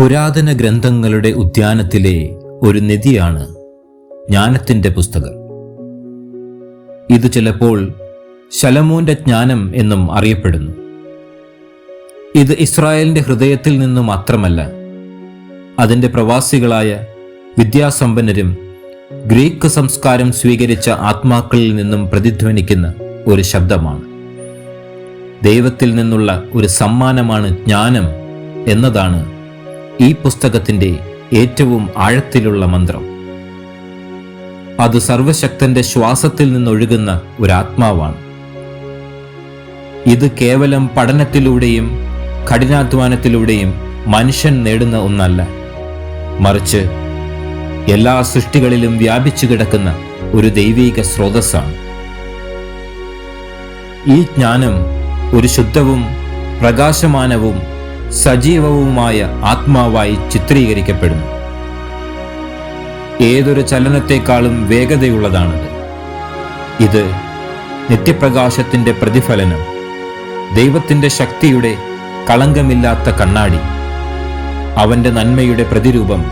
പുരാതന ഗ്രന്ഥങ്ങളുടെ ഉദ്യാനത്തിലെ ഒരു നിധിയാണ് ജ്ഞാനത്തിന്റെ പുസ്തകം. ഇത് ചിലപ്പോൾ ശലമോന്റെ ജ്ഞാനം എന്നും അറിയപ്പെടുന്നു. ഇത് ഇസ്രായേലിന്റെ ഹൃദയത്തിൽ നിന്നു മാത്രമല്ല അതിന്റെ പ്രവാസികളായ വിദ്യാസമ്പന്നരും ഗ്രീക്ക് സംസ്കാരം സ്വീകരിച്ച ആത്മാക്കളിൽ നിന്നും പ്രതിധ്വനിക്കുന്ന ഒരു ശബ്ദമാണ്. ദൈവത്തിൽ നിന്നുള്ള ഒരു സമ്മാനമാണ് ജ്ഞാനം എന്നതാണ് ഈ പുസ്തകത്തിന്റെ ഏറ്റവും ആഴത്തിലുള്ള മന്ത്രം. അത് സർവശക്തന്റെ ശ്വാസത്തിൽ നിന്നൊഴുകുന്ന ഒരാത്മാവാണ്. ഇത് കേവലം പഠനത്തിലൂടെയും കഠിനാധ്വാനത്തിലൂടെയും മനുഷ്യൻ നേടുന്ന ഒന്നല്ല. മറിച്ച് എല്ലാ സൃഷ്ടികളിലും വ്യാപിച്ചു കിടക്കുന്ന ഒരു ദൈവീക സ്രോതസ്സാണ്. ഈ ജ്ഞാനം ഒരു ശുദ്ധവും പ്രകാശമാനവും സജീവവുമായ ആത്മാവായി ചിത്രീകരിക്കപ്പെടുന്നു. ഏതൊരു ചലനത്തെക്കാളും വേഗതയുള്ളതാണത്. ഇത് നിത്യപ്രകാശത്തിന്റെ പ്രതിഫലനം ദൈവത്തിന്റെ ശക്തിയുടെ കളങ്കമില്ലാത്ത കണ്ണാടി അവന്റെ നന്മയുടെ പ്രതിരൂപം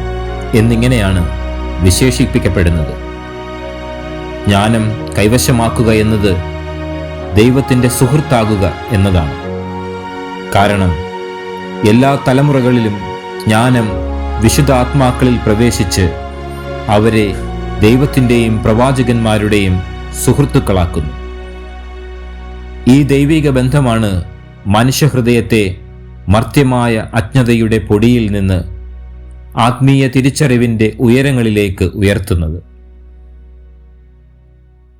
എന്നിങ്ങനെയാണ് വിശേഷിപ്പിക്കപ്പെടുന്നത്. ജ്ഞാനം കൈവശമാക്കുക എന്നത് ദൈവത്തിന്റെ സുഹൃത്താകുക എന്നതാണ്. കാരണം എല്ലാ തലമുറകളിലും ജ്ഞാനം വിശുദ്ധാത്മാക്കളിൽ പ്രവേശിച്ച് അവരെ ദൈവത്തിന്റെയും പ്രവാചകന്മാരുടെയും സുഹൃത്തുക്കളാക്കുന്നു. ഈ ദൈവിക ബന്ധമാണ് മനുഷ്യഹൃദയത്തെ മർത്യമായ അജ്ഞതയുടെ പൊടിയിൽ നിന്ന് ആത്മീയ തിരിച്ചറിവിന്റെ ഉയരങ്ങളിലേക്ക് ഉയർത്തുന്നത്.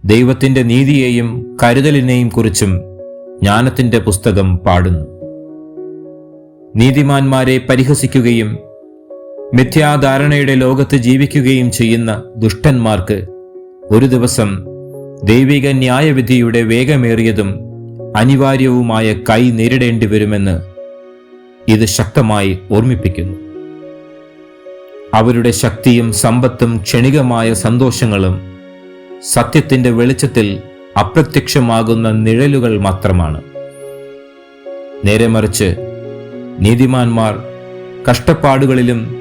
ദൈവത്തിന്റെ നീതിയെയും കരുതലിനെയും കുറിച്ചും ജ്ഞാനത്തിന്റെ പുസ്തകം പാടുന്നു. നീതിമാന്മാരെ പരിഹസിക്കുകയും മിഥ്യാധാരണയുടെ ലോകത്ത് ജീവിക്കുകയും ചെയ്യുന്ന ദുഷ്ടന്മാർക്ക് ഒരു ദിവസം ദൈവിക ന്യായവിധിയുടെ വേഗമേറിയതും അനിവാര്യവുമായ കൈ നേരിടേണ്ടി വരുമെന്ന് ഇത് ശക്തമായി ഓർമ്മിപ്പിക്കുന്നു. അവരുടെ ശക്തിയും സമ്പത്തും ക്ഷണികമായ സന്തോഷങ്ങളും സത്യത്തിന്റെ വെളിച്ചത്തിൽ അപ്രത്യക്ഷമാകുന്ന നിഴലുകൾ മാത്രമാണ്. നേരെ മറിച്ച് നീതിമാന്മാർ കഷ്ടപ്പാടുകളിലും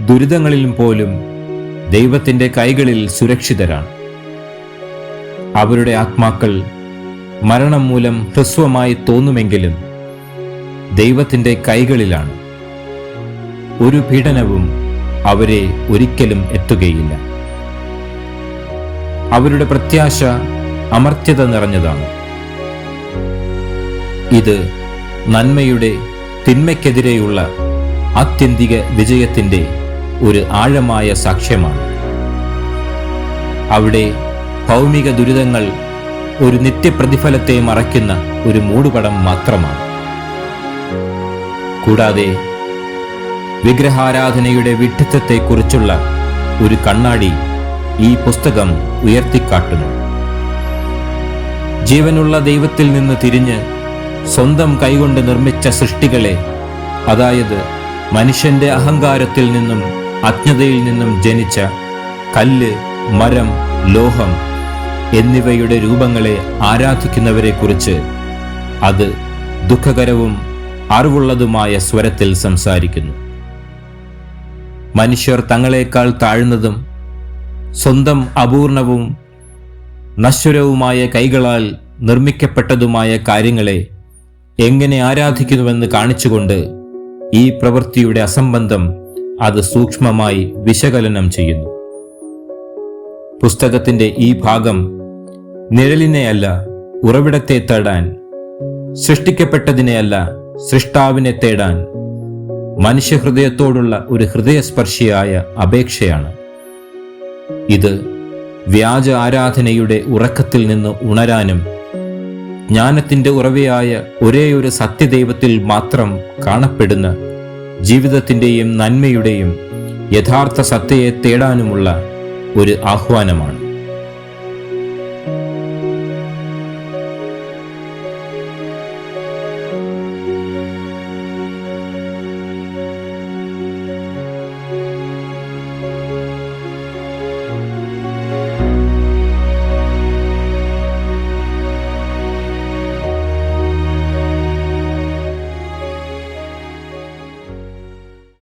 ദുരിതങ്ങളിലും പോലും ദൈവത്തിന്റെ കൈകളിൽ സുരക്ഷിതരാണ്. അവരുടെ ആത്മാക്കൾ മരണം മൂലം ഹ്രസ്വമായി തോന്നുമെങ്കിലും ദൈവത്തിന്റെ കൈകളിലാണ്. ഒരു പീഡനവും അവരെ ഒരിക്കലും എത്തുകയില്ല. അവരുടെ പ്രത്യാശ അമർത്യത നിറഞ്ഞതാണ്. ഇത് നന്മയുടെ തിന്മയ്ക്കെതിരെയുള്ള ആത്യന്തിക വിജയത്തിന്റെ ഒരു ആഴമായ സാക്ഷ്യമാണ്. അവിടെ ഭൗമിക ദുരിതങ്ങൾ ഒരു നിത്യപ്രതിഫലത്തെ മറയ്ക്കുന്ന ഒരു മൂടുപടം മാത്രമാണ്. കൂടാതെ വിഗ്രഹാരാധനയുടെ വിഡ്ഢിത്തത്തെക്കുറിച്ചുള്ള ഒരു കണ്ണാടി ഈ പുസ്തകം ഉയർത്തിക്കാട്ടുന്നു. ജീവനുള്ള ദൈവത്തിൽ നിന്ന് തിരിഞ്ഞ് സ്വന്തം കൈകൊണ്ട് നിർമ്മിച്ച സൃഷ്ടികളെ അതായത് മനുഷ്യന്റെ അഹങ്കാരത്തിൽ നിന്നും അജ്ഞതയിൽ നിന്നും ജനിച്ച കല്ല് മരം ലോഹം എന്നിവയുടെ രൂപങ്ങളെ ആരാധിക്കുന്നവരെക്കുറിച്ച് അത് ദുഃഖകരവും അറിവുള്ളതുമായ സ്വരത്തിൽ സംസാരിക്കുന്നു. മനുഷ്യർ തങ്ങളെക്കാൾ താഴ്ന്നതും സ്വന്തം അപൂർണവും നശ്വരവുമായ കൈകളാൽ നിർമ്മിക്കപ്പെട്ടതുമായ കാര്യങ്ങളെ എങ്ങനെ ആരാധിക്കുന്നുവെന്ന് കാണിച്ചുകൊണ്ട് ഈ പ്രവൃത്തിയുടെ അസംബന്ധം അത് സൂക്ഷ്മമായി വിശകലനം ചെയ്യുന്നു. പുസ്തകത്തിന്റെ ഈ ഭാഗം നിഴലിനെയല്ല ഉറവിടത്തെ തേടാൻ സൃഷ്ടിക്കപ്പെട്ടതിനെയല്ല സൃഷ്ടാവിനെ തേടാൻ മനുഷ്യഹൃദയത്തോടുള്ള ഒരു ഹൃദയസ്പർശിയായ അപേക്ഷയാണ്. ഇത് വ്യാജ ആരാധനയുടെ ഉറക്കത്തിൽ നിന്ന് ഉണരാനും ജ്ഞാനത്തിന്റെ ഉറവയായ ഒരേയൊരു സത്യദൈവത്തിൽ മാത്രം കാണപ്പെടുന്ന ജീവിതത്തിന്റെയും നന്മയുടെയും യഥാർത്ഥ സത്യയെ തേടാനുമുള്ള ഒരു ആഹ്വാനമാണ്.